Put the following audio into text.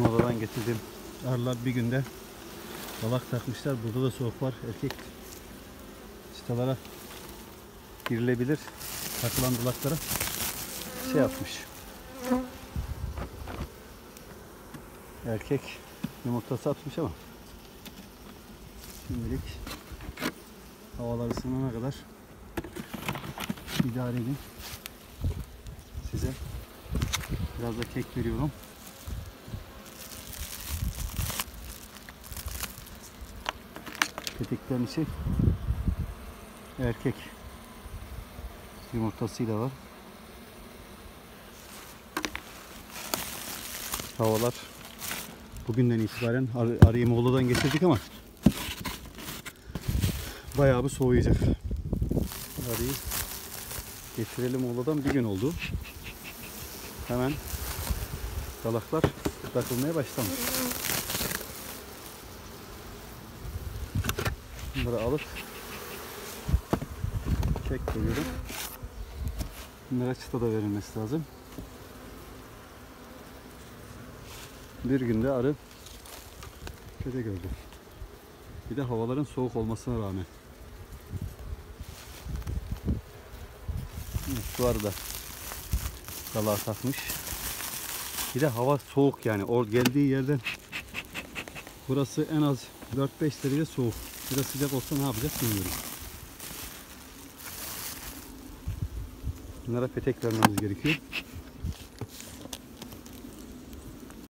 Muğla'dan getirdim. Arılar bir günde dalak takmışlar. Burada da soğuk var. Erkek çıtalara girilebilir. Takılan dalaklara şey yapmış. Erkek yumurtası atmış ama şimdilik havalar ısınana kadar idare edin. Size biraz da kek veriyorum. Peteklerin içi erkek yumurtasıyla var. Havalar bugünden itibaren ar arıyı Moğol'dan getirdik ama bayağı bir soğuyacak. Arıyı getirelim Moğol'dan bir gün oldu. Hemen dalaklar takılmaya başlamış. Bunları alıp kek koyuyorum. Bunlara çıta da verilmesi lazım. Bir günde arı köde gördü. Bir de havaların soğuk olmasına rağmen. Şu arı da dalağa takmış. Bir de hava soğuk yani. O geldiği yerden burası en az 4-5 derece soğuk. Biraz sıcak olsa ne yapacak bilmiyorum. Bunlara petek vermemiz gerekiyor.